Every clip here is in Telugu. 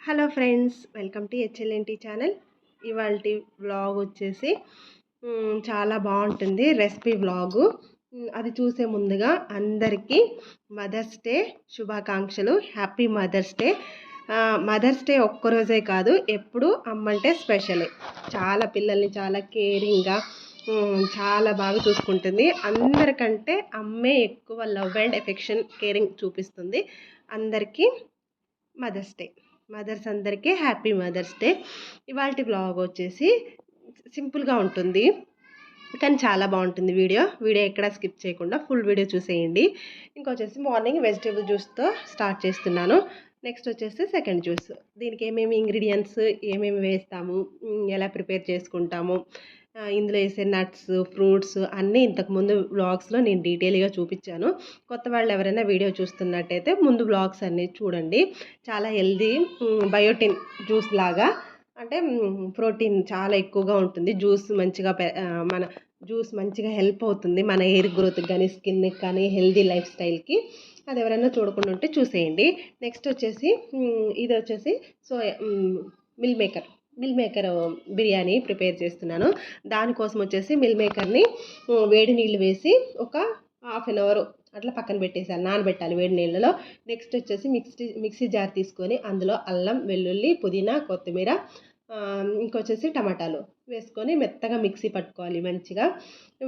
Hello friends welcome to HLNT channel. ఇవాళ వ్లాగ్ వచ్చేసి చాలా బాగుంటుంది రెసిపీ వ్లాగు. అది చూసే ముందుగా అందరికీ మదర్స్ డే శుభాకాంక్షలు. Happy mother's day. Mother's day ఒక్కరోజే కాదు ఎప్పుడు అమ్మంటే స్పెషలే. చాలా పిల్లల్ని చాలా కేరింగ్గా చాలా బాగా చూసుకుంటుంది. అందరికంటే అమ్మే ఎక్కువ లవ్ అండ్ ఎఫెక్షన్ కేరింగ్ చూపిస్తుంది. అందరికీ మదర్స్ డే. మదర్స్ అందరికీ హ్యాపీ మదర్స్ డే. ఇవాళ బ్లాగ్ వచ్చేసి సింపుల్గా ఉంటుంది. కానీ చాలా బాగుంటుంది వీడియో. వీడియో ఎక్కడ స్కిప్ చేయకుండా ఫుల్ వీడియో చూసేయండి. ఇంకొచ్చేసి మార్నింగ్ వెజిటేబుల్ జ్యూస్తో స్టార్ట్ చేస్తున్నాను. నెక్స్ట్ వచ్చేసి సెకండ్ జ్యూస్. దీనికి ఏమేమి ఇంగ్రీడియంట్స్ ఏమేమి వేస్తాము ఎలా ప్రిపేర్ చేసుకుంటాము ఇందులో వేసే నట్స్ ఫ్రూట్స్ అన్నీ ఇంతకుముందు వ్లాగ్స్లో నేను డీటెయిల్గా చూపించాను. కొత్త వాళ్ళు ఎవరైనా వీడియో చూస్తున్నట్టయితే ముందు వ్లాగ్స్ అన్నీ చూడండి. చాలా హెల్దీ బయోటిన్ జ్యూస్ లాగా. అంటే ప్రోటీన్ చాలా ఎక్కువగా ఉంటుంది. జ్యూస్ మంచిగా పె- మన జ్యూస్ మంచిగా హెల్ప్ అవుతుంది మన హెయిర్ గ్రోత్కి కానీ స్కిన్కి కానీ హెల్దీ లైఫ్ స్టైల్కి. అది ఎవరైనా చూడకుండా ఉంటే చూసేయండి. నెక్స్ట్ వచ్చేసి ఇది వచ్చేసి so meal maker. Meal maker biryani prepare చేస్తున్నాను. దానికోసం వచ్చేసి మిల్ మేకర్ని వేడి నీళ్ళు వేసి ఒక హాఫ్ అన్ అవర్ అట్లా పక్కన పెట్టేసాను నానబెట్టాలి వేడి నీళ్ళలో. నెక్స్ట్ వచ్చేసి మిక్సీ మిక్సీ జార్ తీసుకొని అందులో అల్లం వెల్లుల్లి పుదీనా కొత్తిమీర ఇంకొచ్చేసి టమాటాలు వేసుకొని మెత్తగా మిక్సీ పట్టుకోవాలి మంచిగా.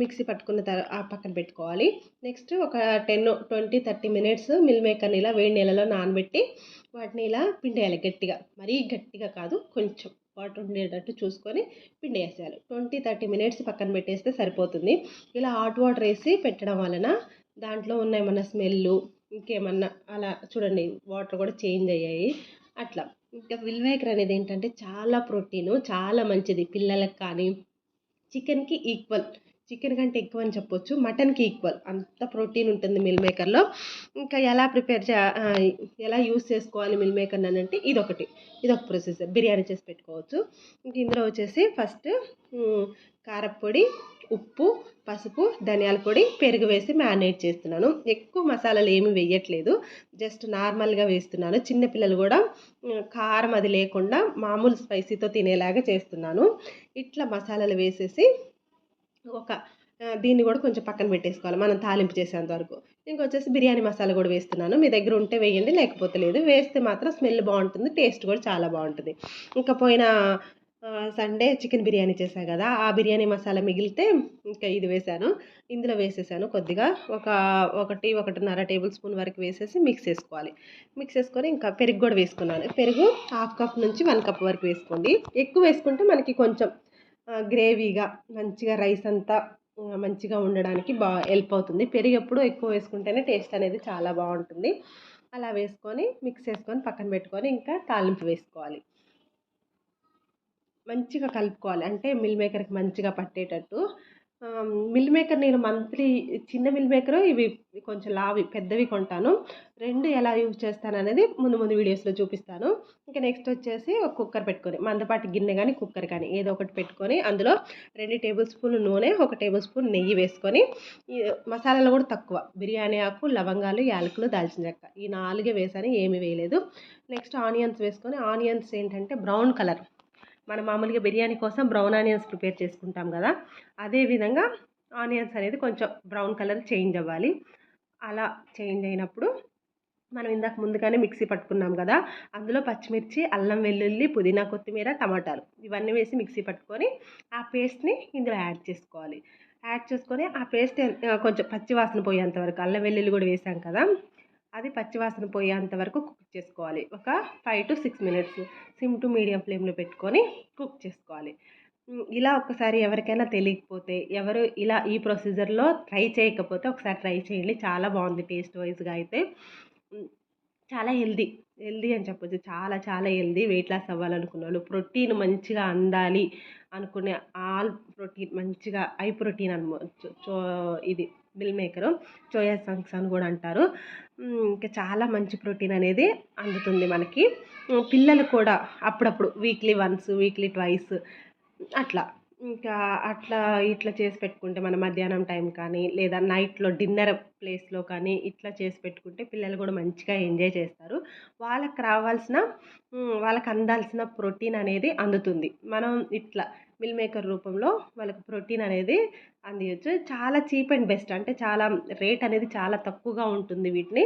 మిక్సీ పట్టుకున్న తర్వాత ఆ పక్కన పెట్టుకోవాలి. నెక్స్ట్ ఒక ten twenty thirty minutes meal మేకర్ని ఇలా వేడి నీళ్ళలో నానబెట్టి వాటిని ఇలా పిండేయాలి గట్టిగా. మరీ గట్టిగా కాదు కొంచెం. వాటర్ ఉండేటట్టు చూసుకొని పిండి వేసేయాలి. ట్వంటీ థర్టీ మినిట్స్ పక్కన పెట్టేస్తే సరిపోతుంది. ఇలా హాట్ వాటర్ వేసి పెట్టడం వలన దాంట్లో ఉన్న ఏమన్నా స్మెల్ ఇంకేమన్నా అలా చూడండి వాటర్ కూడా చేంజ్ అయ్యాయి. అట్లా. ఇంకా విల్వేకర్ అనేది ఏంటంటే చాలా ప్రోటీను చాలా మంచిది. పిల్లలకు కానీ చికెన్కి ఈక్వల్. చికెన్ కంటే ఎక్కువ అని చెప్పొచ్చు. మటన్కి ఈక్వల్. అంత ప్రోటీన్ ఉంటుంది మిల్ మేకర్లో. ఇంకా ఎలా ప్రిపేర్ చే ఎలా యూస్ చేసుకోవాలి మిల్ మేకర్ అని అంటే ఇదొకటి. ఇదొక ప్రొసీజర్ బిర్యానీ చేసి పెట్టుకోవచ్చు. ఇంక ఇందులో వచ్చేసి ఫస్ట్ కారప్పొడి ఉప్పు పసుపు ధనియాల పొడి పెరుగు వేసి మ్యారినేట్ చేస్తున్నాను. ఎక్కువ మసాలాలు ఏమి వేయట్లేదు. జస్ట్ నార్మల్గా వేస్తున్నాను. చిన్నపిల్లలు కూడా కారం అది లేకుండా మామూలు స్పైసీతో తినేలాగా చేస్తున్నాను. ఇట్లా మసాలాలు వేసేసి ఒక దీన్ని కూడా కొంచెం పక్కన పెట్టేసుకోవాలి. మనం తాలింపు చేసేంత వరకు. ఇంకొచ్చేసి బిర్యానీ మసాలా కూడా వేస్తున్నాను. మీ దగ్గర ఉంటే వేయండి లేకపోతే లేదు. వేస్తే మాత్రం స్మెల్ బాగుంటుంది టేస్ట్ కూడా చాలా బాగుంటుంది. ఇంకా పోయిన సండే చికెన్ బిర్యానీ చేశాను కదా ఆ బిర్యానీ మసాలా మిగిలితే ఇంకా ఇది వేసాను ఇందులో వేసేసాను కొద్దిగా. ఒక ఒకటి ఒకటిన్నర టేబుల్ స్పూన్ వరకు వేసేసి మిక్స్ చేసుకోవాలి. మిక్స్ చేసుకొని ఇంకా పెరుగు కూడా వేసుకున్నాను. పెరుగు హాఫ్ కప్ నుంచి వన్ కప్ వరకు వేసుకోండి. ఎక్కువ వేసుకుంటే మనకి కొంచెం గ్రేవీగా మంచిగా రైస్ అంతా మంచిగా ఉండడానికి బాగా హెల్ప్ అవుతుంది. పెరిగప్పుడు ఎక్కువ వేసుకుంటేనే టేస్ట్ అనేది చాలా బాగుంటుంది. అలా వేసుకొని మిక్స్ చేసుకొని పక్కన పెట్టుకొని ఇంకా తాలింపు వేసుకోవాలి. మంచిగా కలుపుకోవాలి. అంటే మిల్ మేకర్కి మంచిగా పట్టేటట్టు మిల్ మేకర్ నేను మంత్లీ చిన్న మిల్ మేకర్ ఇవి కొంచెం లావి పెద్దవి కొంటాను. రెండు ఎలా యూజ్ చేస్తాను అనేది ముందు ముందు వీడియోస్లో చూపిస్తాను. ఇంకా నెక్స్ట్ వచ్చేసి ఒక కుక్కర్ పెట్టుకొని మందపాటి గిన్నె కానీ కుక్కర్ కానీ ఏదో ఒకటి పెట్టుకొని అందులో రెండు టేబుల్ స్పూన్ నూనె ఒక టేబుల్ స్పూన్ నెయ్యి వేసుకొని ఈ మసాలాలు కూడా తక్కువ. బిర్యానీ ఆకు లవంగాలు యాలకులు దాల్చిన చెక్క. ఈ నాలుగే వేసాను ఏమీ వేయలేదు. నెక్స్ట్ ఆనియన్స్ వేసుకొని ఆనియన్స్ ఏంటంటే బ్రౌన్ కలర్ మనం మామూలుగా బిర్యానీ కోసం బ్రౌన్ ఆనియన్స్ ప్రిపేర్ చేసుకుంటాం కదా అదే విధంగా ఆనియన్స్ అనేది కొంచెం బ్రౌన్ కలర్ చేంజ్ అవ్వాలి. అలా చేంజ్ అయినప్పుడు మనం ఇందాక ముందుగానే మిక్సీ పట్టుకున్నాం కదా అందులో పచ్చిమిర్చి అల్లం వెల్లుల్లి పుదీనా కొత్తిమీర టమాటాలు ఇవన్నీ వేసి మిక్సీ పట్టుకొని ఆ పేస్ట్ని ఇందులో యాడ్ చేసుకోవాలి. యాడ్ చేసుకొని ఆ పేస్ట్ కొంచెం పచ్చి వాసన పోయేంత వరకు అల్లం వెల్లుల్లి కూడా వేసాం కదా అది పచ్చివాసన పోయేంత వరకు కుక్ చేసుకోవాలి. ఒక five to six minutes sim to medium ఫ్లేమ్లో పెట్టుకొని కుక్ చేసుకోవాలి. ఇలా ఒక్కసారి ఎవరికైనా తెలియకపోతే ఎవరు ఇలా ఈ ప్రొసీజర్లో ట్రై చేయకపోతే ఒకసారి ట్రై చేయండి. చాలా బాగుంది టేస్ట్ వైజ్గా అయితే. చాలా హెల్దీ హెల్దీ అని చెప్పొచ్చు. చాలా చాలా హెల్దీ వెయిట్ లాస్ అవ్వాలనుకున్న వాళ్ళు ప్రోటీన్ మంచిగా అందాలి అనుకునే ఆల్ ప్రోటీన్ మంచిగా ఐ ప్రోటీన్ అనుకోవచ్చు ఇది మిల్ మేకరు చోయా సంక్స్ అని కూడా అంటారు. ఇంకా చాలా మంచి ప్రోటీన్ అనేది అందుతుంది మనకి. పిల్లలు కూడా అప్పుడప్పుడు వీక్లీ వన్స్ వీక్లీ ట్వైస్ అట్లా. ఇంకా అట్లా ఇట్లా చేసి పెట్టుకుంటే మన మధ్యాహ్నం టైం కానీ లేదా నైట్లో డిన్నర్ ప్లేస్లో కానీ ఇట్లా చేసి పెట్టుకుంటే పిల్లలు కూడా మంచిగా ఎంజాయ్ చేస్తారు. వాళ్ళకి రావాల్సిన వాళ్ళకి అందాల్సిన ప్రోటీన్ అనేది అందుతుంది. మనం ఇట్లా మిల్ మేకర్ రూపంలో వాళ్ళకి ప్రోటీన్ అనేది అందియచ్చు. చాలా చీప్ అండ్ బెస్ట్. అంటే చాలా రేట్ అనేది చాలా తక్కువగా ఉంటుంది వీటిని.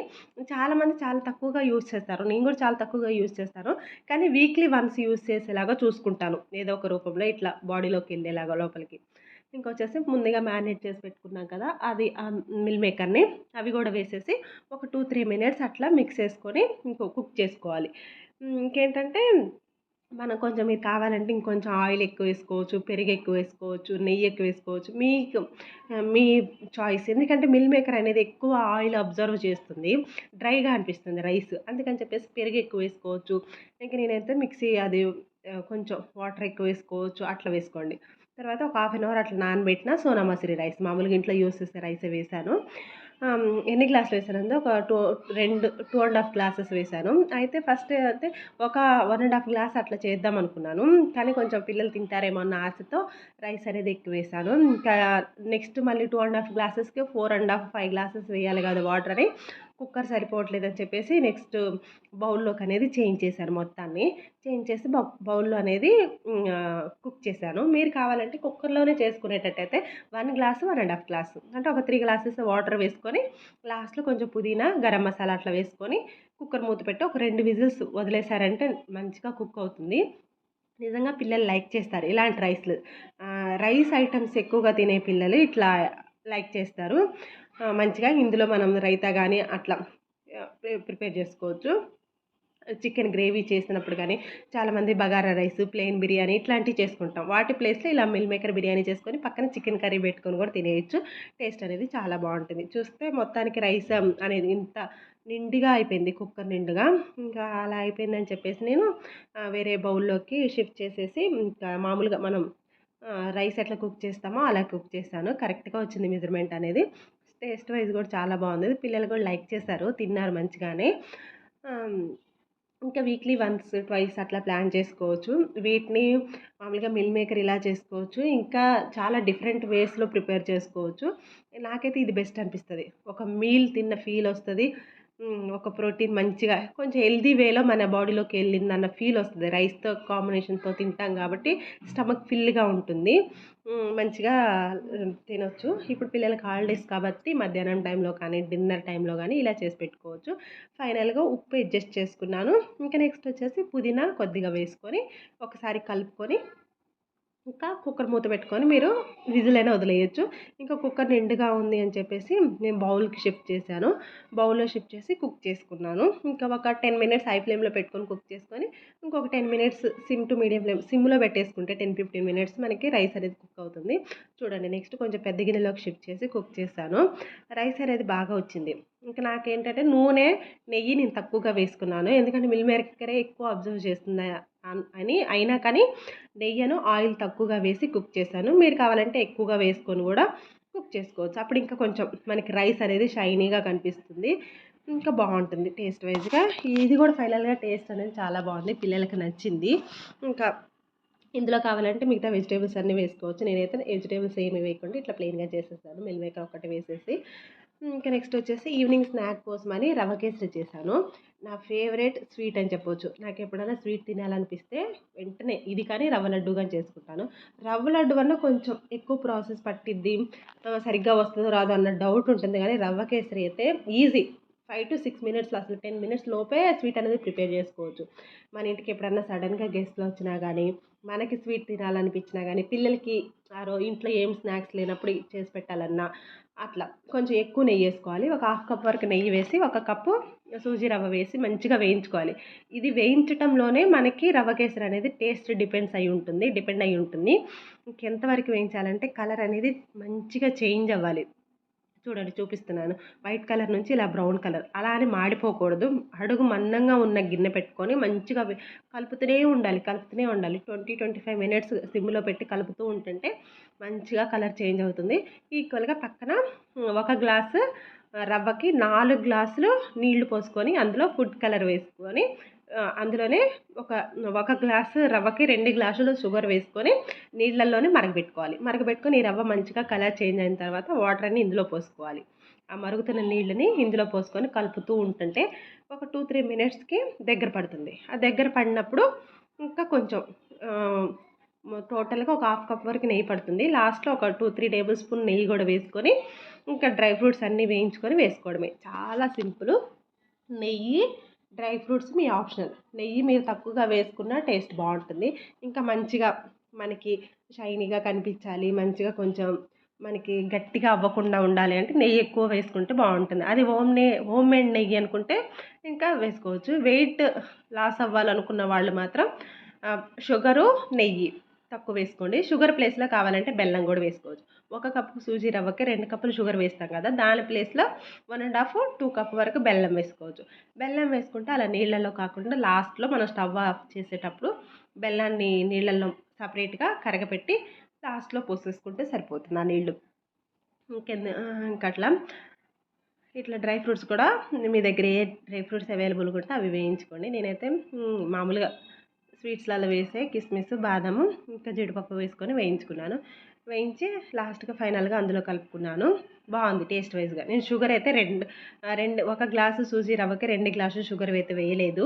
చాలామంది చాలా తక్కువగా యూజ్ చేస్తారు. నేను కూడా చాలా తక్కువగా యూజ్ చేస్తాను. కానీ వీక్లీ వన్స్ యూజ్ చేసేలాగా చూసుకుంటాను. ఏదో ఒక రూపంలో ఇట్లా బాడీలోకి వెళ్ళేలాగా లోపలికి. ఇంకొచ్చేసి ముందుగా మ్యారినేట్ చేసి పెట్టుకున్నాం కదా అది ఆ మిల్ మేకర్ని అవి కూడా వేసేసి ఒక టూ త్రీ మినిట్స్ అట్లా మిక్స్ చేసుకొని ఇంకో కుక్ చేసుకోవాలి. ఇంకేంటంటే మనం కొంచెం మీరు కావాలంటే ఇంకొంచెం ఆయిల్ ఎక్కువ వేసుకోవచ్చు పెరుగు ఎక్కువ వేసుకోవచ్చు నెయ్యి ఎక్కువ వేసుకోవచ్చు. మీకు మీ చాయిస్ ఎందుకంటే మిల్ మేకర్ అనేది ఎక్కువ ఆయిల్ అబ్జర్వ్ చేస్తుంది. డ్రైగా అనిపిస్తుంది రైస్. అందుకని చెప్పేసి పెరుగు ఎక్కువ వేసుకోవచ్చు. ఇంకా నేనైతే మిక్సీ అది కొంచెం వాటర్ ఎక్కువ వేసుకోవచ్చు. అట్లా వేసుకోండి. తర్వాత ఒక హాఫ్ అన్ అవర్ అట్లా నానబెట్టిన సోనా మసూరి రైస్. మామూలుగా ఇంట్లో యూస్ చేసే రైస్ వేసాను. ఎన్ని గ్లాసులు వేసానంటే ఒక టూ రెండు టూ అండ్ హాఫ్ గ్లాసెస్ వేసాను. అయితే ఫస్ట్ అయితే ఒక వన్ అండ్ హాఫ్ గ్లాస్ అట్లా చేద్దాం అనుకున్నాను. కానీ కొంచెం పిల్లలు తింటారేమో అన్న ఆశతో రైస్ అనేది ఎక్కువ వేసాను. ఇంకా నెక్స్ట్ మళ్ళీ two and half గ్లాసెస్కి four and half five glasses వేయాలి కదా వాటర్ అని. కుక్కర్ సరిపోవట్లేదు అని చెప్పేసి నెక్స్ట్ బౌల్లోకి అనేది చేంజ్ చేశాను మొత్తాన్ని. చేంజ్ చేసి బౌల్లో అనేది కుక్ చేశాను. మీరు కావాలంటే కుక్కర్లోనే చేసుకునేటట్టయితే one glass one and half glass. అంటే ఒక త్రీ గ్లాసెస్ వాటర్ వేసుకొని లాస్ట్లో కొంచెం పుదీనా గరం మసాలా అట్లా వేసుకొని కుక్కర్ మూత పెట్టి ఒక రెండు విజిల్స్ వదిలేశారంటే మంచిగా కుక్ అవుతుంది. నిజంగా పిల్లలు లైక్ చేస్తారు ఇలాంటి రైస్లు. రైస్ ఐటమ్స్ ఎక్కువగా తినే పిల్లలు ఇట్లా లైక్ చేస్తారు. మంచిగా ఇందులో మనం రైతా కానీ అట్లా ప్రిపేర్ చేసుకోవచ్చు. చికెన్ గ్రేవీ చేసినప్పుడు కానీ చాలామంది బగారా రైస్ ప్లెయిన్ బిర్యానీ ఇట్లాంటివి చేసుకుంటాం. వాటి ప్లేస్లో ఇలా మిల్ మేకర్ బిర్యానీ చేసుకొని పక్కన చికెన్ కర్రీ పెట్టుకొని కూడా తినేయచ్చు. టేస్ట్ అనేది చాలా బాగుంటుంది. చూస్తే మొత్తానికి రైస్ అనేది ఇంత నిండుగా అయిపోయింది కుక్కర్ నిండుగా. ఇంకా అలా అయిపోయిందని చెప్పేసి నేను వేరే బౌల్లోకి షిఫ్ట్ చేసేసి ఇంకా మామూలుగా మనం రైస్ ఎట్లా కుక్ చేస్తామో అలా కుక్ చేస్తాను. కరెక్ట్గా వచ్చింది మెజర్మెంట్ అనేది. టేస్ట్ వైజ్ కూడా చాలా బాగుంది. పిల్లలు కూడా లైక్ చేశారు. తిన్నారు మంచిగానే. ఇంకా వీక్లీ వన్స్ ట్వైస్ అట్లా ప్లాన్ చేసుకోవచ్చు. వీటిని మామూలుగా మిల్ మేకర్ ఇలా చేసుకోవచ్చు. ఇంకా చాలా డిఫరెంట్ వేస్లో ప్రిపేర్ చేసుకోవచ్చు. నాకైతే ఇది బెస్ట్ అనిపిస్తుంది. ఒక మీల్ తిన్న ఫీల్ వస్తుంది. ఒక ప్రోటీన్ మంచిగా కొంచెం హెల్దీ వేలో మన బాడీలోకి వెళ్ళింది అన్న ఫీల్ వస్తుంది. రైస్తో కాంబినేషన్తో తింటాం కాబట్టి స్టమక్ ఫిల్గా ఉంటుంది. మంచిగా తినొచ్చు. ఇప్పుడు పిల్లలకి హాలిడేస్ కాబట్టి మధ్యాహ్నం టైంలో కానీ డిన్నర్ టైంలో కానీ ఇలా చేసి పెట్టుకోవచ్చు. ఫైనల్గా ఉప్పు అడ్జస్ట్ చేసుకున్నాను. ఇంకా నెక్స్ట్ వచ్చేసి పుదీనా కొద్దిగా వేసుకొని ఒకసారి కలుపుకొని ఇంకా కుక్కర్ మూత పెట్టుకొని మీరు విజిల్ అయినా వదిలేయచ్చు. ఇంకా కుక్కర్ నిండుగా ఉంది అని చెప్పేసి నేను బౌల్కి షిఫ్ట్ చేశాను. బౌల్లో షిఫ్ట్ చేసి కుక్ చేసుకున్నాను. ఇంకా ఒక టెన్ మినిట్స్ హై ఫ్లేమ్లో పెట్టుకొని కుక్ చేసుకొని ఇంకొక ten minutes sim to medium flame సిమ్లో పెట్టేసుకుంటే టెన్ ఫిఫ్టీన్ మినిట్స్ మనకి రైస్ అనేది కుక్ అవుతుంది. చూడండి నెక్స్ట్ కొంచెం పెద్ద గిన్నెలోకి షిఫ్ట్ చేసి కుక్ చేశాను. రైస్ అనేది బాగా వచ్చింది. ఇంకా నాకేంటంటే నూనె నెయ్యి నేను తక్కువగా వేసుకున్నాను. ఎందుకంటే మిల్ మేకరే ఎక్కువ అబ్జర్వ్ చేస్తుంది అని అయినా కానీ నెయ్యను ఆయిల్ తక్కువగా వేసి కుక్ చేశాను. మీరు కావాలంటే ఎక్కువగా వేసుకొని కూడా కుక్ చేసుకోవచ్చు. అప్పుడు ఇంకా కొంచెం మనకి రైస్ అనేది షైనీగా కనిపిస్తుంది. ఇంకా బాగుంటుంది టేస్ట్ వైజ్గా. ఇది కూడా ఫైనల్గా టేస్ట్ అనేది చాలా బాగుంది. పిల్లలకి నచ్చింది. ఇంకా ఇందులో కావాలంటే మిగతా వెజిటేబుల్స్ అన్నీ వేసుకోవచ్చు. నేనైతే వెజిటేబుల్స్ ఏమి వేయకుండా ఇట్లా ప్లెయిన్గా చేసేసాను. మిల్ ఒకటి వేసేసి ఇంకా నెక్స్ట్ వచ్చేసి ఈవినింగ్ స్నాక్ కోసం అని రవ కేసరి చేశాను. నా ఫేవరెట్ స్వీట్ అని చెప్పొచ్చు. నాకు ఎప్పుడైనా స్వీట్ తినాలనిపిస్తే వెంటనే ఇది కానీ రవ్వ లడ్డుగా చేసుకుంటాను. రవ్వ లడ్డు వల్ల కొంచెం ఎక్కువ ప్రాసెస్ పట్టిద్ది. సరిగ్గా వస్తుందో రాదో అన్న డౌట్ ఉంటుంది. కానీ రవ్వ కేసరి అయితే ఈజీ ఫైవ్ టు సిక్స్ మినిట్స్లో అసలు టెన్ మినిట్స్ లోపే స్వీట్ అనేది ప్రిపేర్ చేసుకోవచ్చు. మన ఇంటికి ఎప్పుడన్నా సడన్గా గెస్ట్లు వచ్చినా కానీ మనకి స్వీట్ తినాలనిపించినా కానీ పిల్లలకి ఆ ఇంట్లో ఏం స్నాక్స్ లేనప్పుడు చేసి పెట్టాలన్నా అట్లా కొంచెం ఎక్కువ నెయ్యి వేసుకోవాలి. ఒక హాఫ్ కప్ వరకు నెయ్యి వేసి ఒక కప్పు సూజీ రవ్వ వేసి మంచిగా వేయించుకోవాలి. ఇది వేయించటంలోనే మనకి రవ్వ కేసరి అనేది టేస్ట్ డిపెండ్స్ అయి ఉంటుంది డిపెండ్ అయి ఉంటుంది. ఇంకెంతవరకు వేయించాలంటే కలర్ అనేది మంచిగా చేంజ్ అవ్వాలి. చూడండి చూపిస్తున్నాను. వైట్ కలర్ నుంచి ఇలా బ్రౌన్ కలర్. అలా అని మాడిపోకూడదు. అడుగు మందంగా ఉన్న గిన్నె పెట్టుకొని మంచిగా కలుపుతూనే ఉండాలి కలుపుతూనే ఉండాలి. ట్వంటీ ట్వంటీ ఫైవ్ మినిట్స్ సిమ్లో పెట్టి కలుపుతూ ఉంటుంటే మంచిగా కలర్ చేంజ్ అవుతుంది. ఈక్వల్గా పక్కన ఒక గ్లాసు రవ్వకి నాలుగు గ్లాసులు నీళ్ళు పోసుకొని అందులో ఫుడ్ కలర్ వేసుకొని అందులోనే ఒక ఒక గ్లాసు రవ్వకి రెండు గ్లాసులు షుగర్ వేసుకొని నీళ్ళల్లోనే మరగబెట్టుకోవాలి. మరగబెట్టుకొని ఈ రవ్వ మంచిగా కలర్ చేంజ్ అయిన తర్వాత వాటర్ అన్ని ఇందులో పోసుకోవాలి. ఆ మరుగుతున్న నీళ్ళని ఇందులో పోసుకొని కలుపుతూ ఉంటుంటే ఒక టూ త్రీ మినిట్స్కి దగ్గర పడుతుంది. ఆ దగ్గర పడినప్పుడు ఇంకా కొంచెం టోటల్గా ఒక హాఫ్ కప్ వరకు నెయ్యి పడుతుంది. లాస్ట్లో ఒక టూ త్రీ టేబుల్ స్పూన్ నెయ్యి కూడా వేసుకొని ఇంకా డ్రై ఫ్రూట్స్ అన్నీ వేయించుకొని వేసుకోవడమే. చాలా సింపుల్. నెయ్యి డ్రై ఫ్రూట్స్ మీ ఆప్షనల్. నెయ్యి మీరు తక్కువగా వేసుకున్న టేస్ట్ బాగుంటుంది. ఇంకా మంచిగా మనకి షైనీగా కనిపించాలి మంచిగా కొంచెం మనకి గట్టిగా అవ్వకుండా ఉండాలి అంటే నెయ్యి ఎక్కువ వేసుకుంటే బాగుంటుంది. అది హోమ్ నే హోమ్ మేడ్ నెయ్యి అనుకుంటే ఇంకా వేసుకోవచ్చు. వెయిట్ లాస్ అవ్వాలనుకున్న వాళ్ళు మాత్రం షుగరు నెయ్యి. తక్కువ వేసుకోండి. షుగర్ ప్లేస్లో కావాలంటే బెల్లం కూడా వేసుకోవచ్చు. ఒక కప్పు సూజీ రవ్వకి రెండు కప్పులు షుగర్ వేస్తాం కదా దాని ప్లేస్లో one and half two cup వరకు బెల్లం వేసుకోవచ్చు. బెల్లం వేసుకుంటే అలా నీళ్ళల్లో కాకుండా లాస్ట్లో మనం స్టవ్ ఆఫ్ చేసేటప్పుడు బెల్లాన్ని నీళ్ళల్లో సపరేట్గా కరగపెట్టి లాస్ట్లో పోసేసుకుంటే సరిపోతుంది ఆ నీళ్ళు. ఇంకెందు ఇంకా అట్లా ఇట్లా డ్రై ఫ్రూట్స్ కూడా మీ దగ్గర ఏ డ్రై ఫ్రూట్స్ అవైలబుల్గా ఉంటే అవి వేయించుకోండి. నేనైతే మామూలుగా స్వీట్స్లలో వేసే కిస్మిస్ బాదము ఇంకా జీడిపప్పు వేసుకొని వేయించుకున్నాను. వేయించి లాస్ట్గా ఫైనల్గా అందులో కలుపుకున్నాను. బాగుంది టేస్ట్ వైజ్గా. నేను షుగర్ అయితే రెండు రెండు ఒక గ్లాసు సూజీ రవ్వకి రెండు గ్లాసులు షుగర్ అయితే వేయలేదు.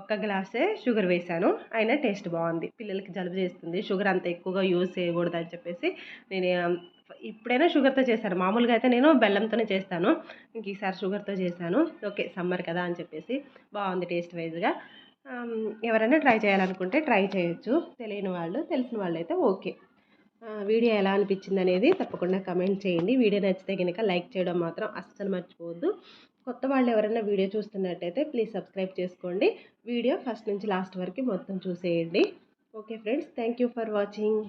ఒక్క గ్లాసే షుగర్ వేశాను అయినా టేస్ట్ బాగుంది. పిల్లలకి జలుబు చేస్తుంది. షుగర్ అంత ఎక్కువగా యూజ్ చేయకూడదు అని చెప్పేసి నేను ఇప్పుడైనా షుగర్తో చేశాను. మామూలుగా అయితే నేను బెల్లంతోనే చేస్తాను. ఇంక ఈసారి షుగర్తో చేశాను. ఓకే సమ్మర్ కదా అని చెప్పేసి బాగుంది టేస్ట్ వైజ్గా. ఎవరైనా ట్రై చేయాలనుకుంటే ట్రై చేయొచ్చు. తెలియని వాళ్ళు తెలిసిన వాళ్ళు అయితే ఓకే వీడియో ఎలా అనిపించింది అనేది తప్పకుండా కమెంట్ చేయండి. వీడియో నచ్చితే కనుక లైక్ చేయడం మాత్రం అస్సలు మర్చిపోవద్దు. కొత్త వాళ్ళు ఎవరైనా వీడియో చూస్తున్నట్టయితే ప్లీజ్ సబ్స్క్రైబ్ చేసుకోండి. వీడియో ఫస్ట్ నుంచి లాస్ట్ వరకు మొత్తం చూసేయండి. Okay friends thank you for watching.